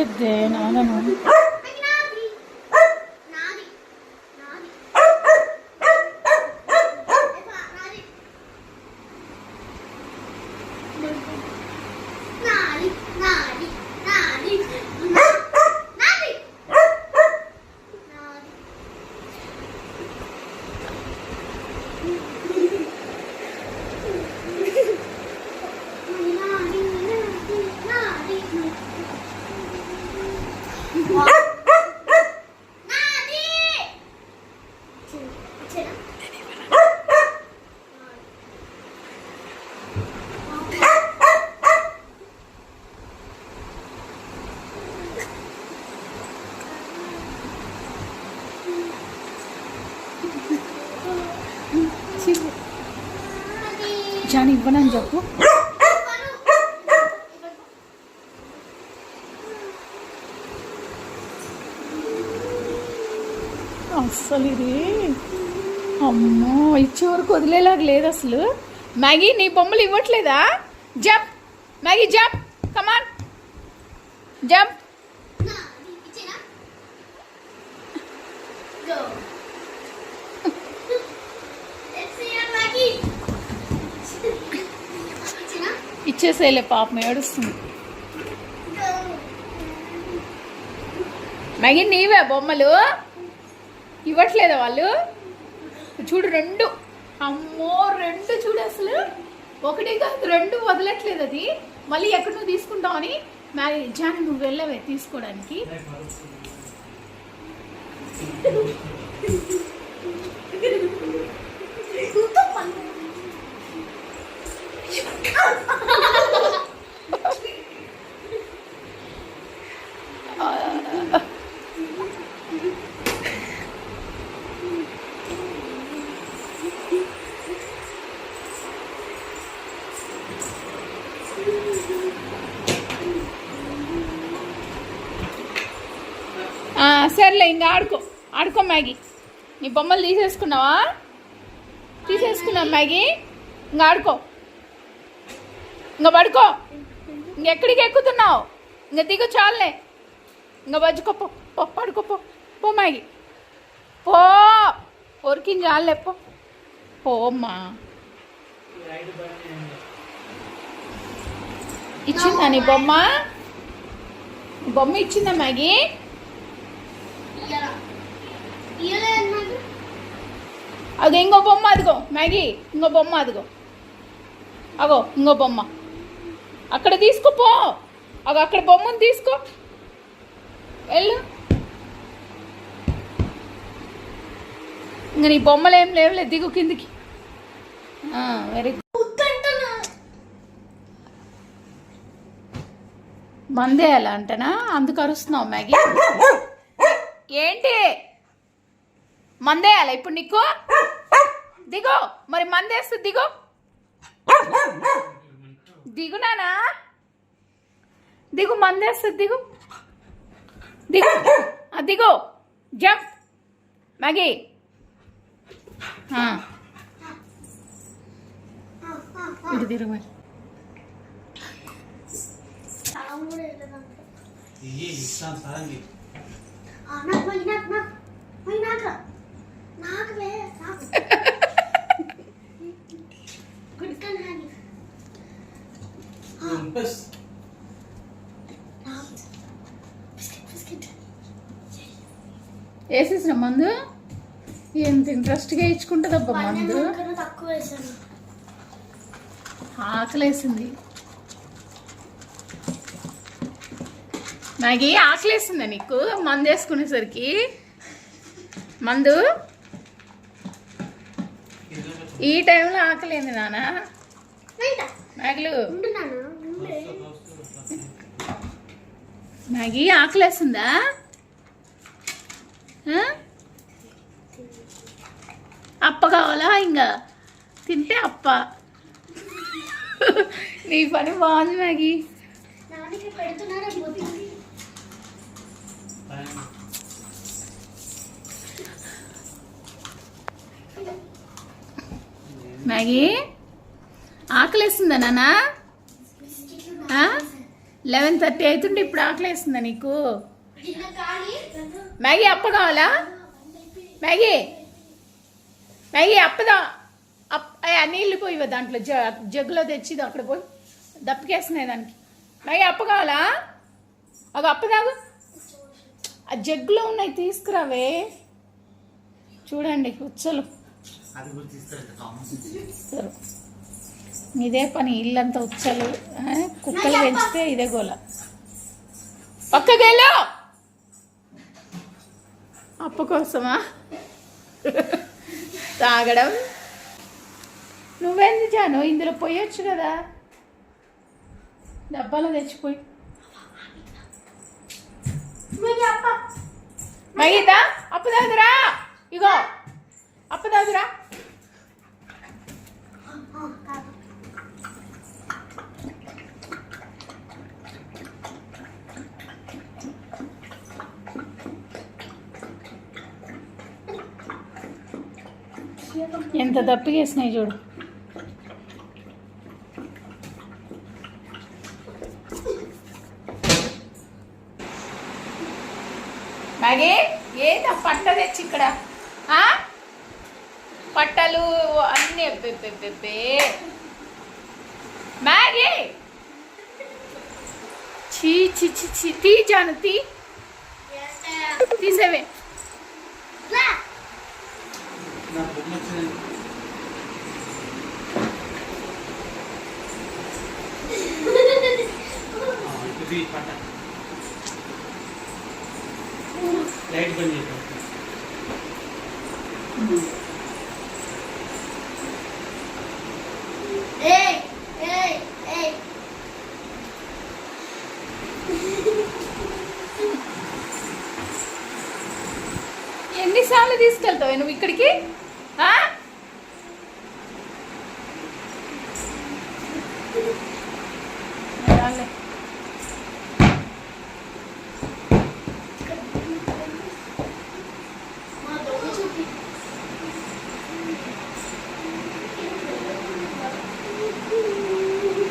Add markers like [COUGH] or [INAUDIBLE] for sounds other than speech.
ಎದ್ದೆ ನಾನು ನೋಡಿ Naughty, naughty. ఇవ్వనని చెప్పు. అస్సలు ఇది. అమ్మో ఇచ్చే వరకు వదిలేలాగా లేదు అసలు. మ్యాగీ నీ బొమ్మలు ఇవ్వట్లేదా? Jump. Maggie jump. Come on jump. ఇచ్చేసేలే పాపం ఏడుస్తుంది. మగి నీవే బొమ్మలు? ఇవ్వట్లేదా వాళ్ళు? చూడు రెండు. అమ్మో రెండు చూడు అసలు. ఒకటి కాదు రెండు వదలట్లేదు అది. మళ్ళీ ఎక్కడ నువ్వు తీసుకుంటావు అని? మ్యారేజ్ జాని నువ్వు వెళ్ళవే తీసుకోవడానికి [LAUGHS] ఆ, సర్లే ఇంకా ఆడుకో. ఆడుకో మ్యాగీ. నీ బొమ్మలు తీసేసుకున్నావా? తీసేసుకున్నావు మ్యాగీ? ఇంకా ఆడుకో. ఇంకా పడుకో. ఇంకెక్కడికి ఎక్కుతున్నావు? ఇంకా దిగు చాలే ఇంకా బజ్జుకో పో పో పడుకో పో. పో మ్యాగీ. పో. ఒరికింది చాలే పో. పోమ్మా ఇచ్చిందా నీ బొమ్మ? బొమ్మ ఇచ్చిందా మ్యాగీ? అది ఇంకో బొమ్మ అదిగో మ్యాగీ. ఇంకో బొమ్మ అదిగో. అగో ఇంకో బొమ్మ. అక్కడ తీసుకుపో అగో అక్కడ బొమ్మను తీసుకో. వెళ్ళు. ఇంక నీ బొమ్మలు ఏం లేవులే దిగు కిందికి. వెరీ గుడ్ అంటనా అందుకు అరుస్తున్నావు మ్యాగీ. ఏంటి? మందేయాలి ఇప్పుడు నీకు? దిగు మరి మందేస్తే దిగో. దిగు నానా. దిగు మందేస్తుంది దిగు. దిగు. దిగు. జంప్. మ్యాగీ. ఇటు తిరుగు ఇస్తాను వేసేసిన మందు? ఎంత ఇంట్రెస్ట్గా ఇచ్చుకుంటుందబ్బా మందు? ఆకలేసింది. మ్యాగీ ఆకలేసిందా నీకు. మందు వేసుకునేసరికి. మందు. ఈ టైంలో ఆకలేంది నాన్న. మ్యాగీలు ఉంటున్నాను. మ్యాగీ ఆకలేసిందా? అప్ప కావాలా ఇంకా? తింటే అప్ప. నీ పని బాగుంది మ్యాగీ మ్యాగీ? ఆకలేస్తుందా నానా లెవెన్ థర్టీ అవుతుంటే ఇప్పుడు ఆకలేస్తుందా నీకు? మ్యాగీ అప్ప కావాలా? మ్యాగీ? మ్యాగీ అప్పదా? అప్ అయ్యా నీళ్ళు పోయి దాంట్లో. జ జగ్గులో తెచ్చిది అక్కడ పోయి దప్పికేస్తున్నాయి దానికి. మ్యాగీ అప్ప కావాలా? అవి అప్పదాగు ఆ జగ్గులో ఉన్నాయి తీసుకురావే. చూడండి ఉచ్చలు. ఇదే పని ఇల్లంతా ఉచ్చలు కుక్కలు పెంచితే ఇదే గోల. పక్కకెళ్ళు! అప్ప కోసమా? తాగడం. నువ్వెందు జాను? ఇందులో పోయొచ్చు కదా. డబ్బాలో తెచ్చిపోయి. మగీతా అప్పు తాగుదురా ఇగో. అప్పు తాగుదురా ఎంత దప్పిగేసినాయి చూడు. మ్యాగీ ఏందా పట్ట తెచ్చి ఇక్కడ? ఆ? పట్టలు అన్నీ మ్యాగీ చీ చీ చీ చీ తీ జాను తీ. తీసేవే. లైట్ బంద్ చేద్దాం. మళ్ళీ తీసుకెళ్తావు నువ్వు ఇక్కడికి ఆ? రాలే.